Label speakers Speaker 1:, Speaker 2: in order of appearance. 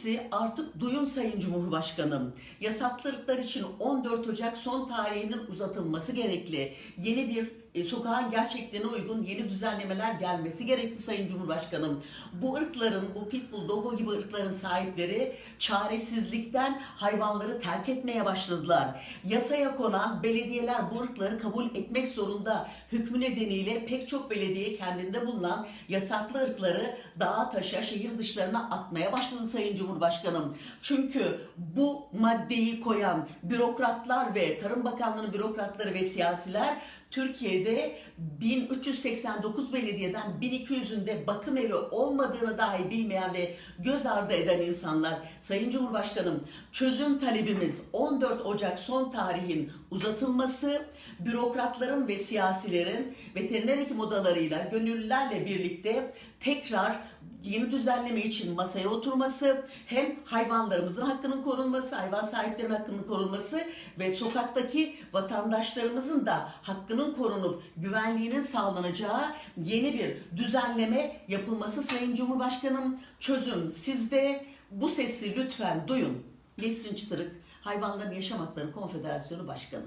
Speaker 1: sesi artık duyun Sayın Cumhurbaşkanım. Yasaklı ırklar için 14 Ocak son tarihinin uzatılması gerekli. Yeni bir e, sokağın gerçekliğine uygun yeni düzenlemeler gelmesi gerekli Sayın Cumhurbaşkanım. Bu ırkların, bu pitbull, dogo gibi ırkların sahipleri çaresizlikten hayvanları terk etmeye başladılar. Yasaya konan belediyeler bu ırkları kabul etmek zorunda. Hükmü nedeniyle pek çok belediye kendinde bulunan yasaklı ırkları dağa taşa, şehir dışlarına atmaya başladı Sayın Cumhurbaşkanım. Çünkü bu maddeyi koyan bürokratlar ve Tarım Bakanlığı'nın bürokratları ve siyasiler Türkiye'de 1389 belediyeden 1200'ünde bakım evi olmadığını dahi bilmeyen ve göz ardı eden insanlar. Sayın Cumhurbaşkanım çözüm talebimiz 14 Ocak son tarihin uzatılması, bürokratların ve siyasilerin veteriner hekim odalarıyla, gönüllülerle birlikte tekrar yeni düzenleme için masaya oturması, hem hayvanlarımızın hakkının korunması, hayvan sahiplerinin hakkının korunması ve sokaktaki vatandaşlarımızın da hakkının korunup güvenliğinin sağlanacağı yeni bir düzenleme yapılması Sayın Cumhurbaşkanım. Çözüm sizde. Bu sesi lütfen duyun. Nesrin Çıtırık, Hayvanların Yaşam Hakları Konfederasyonu Başkanı.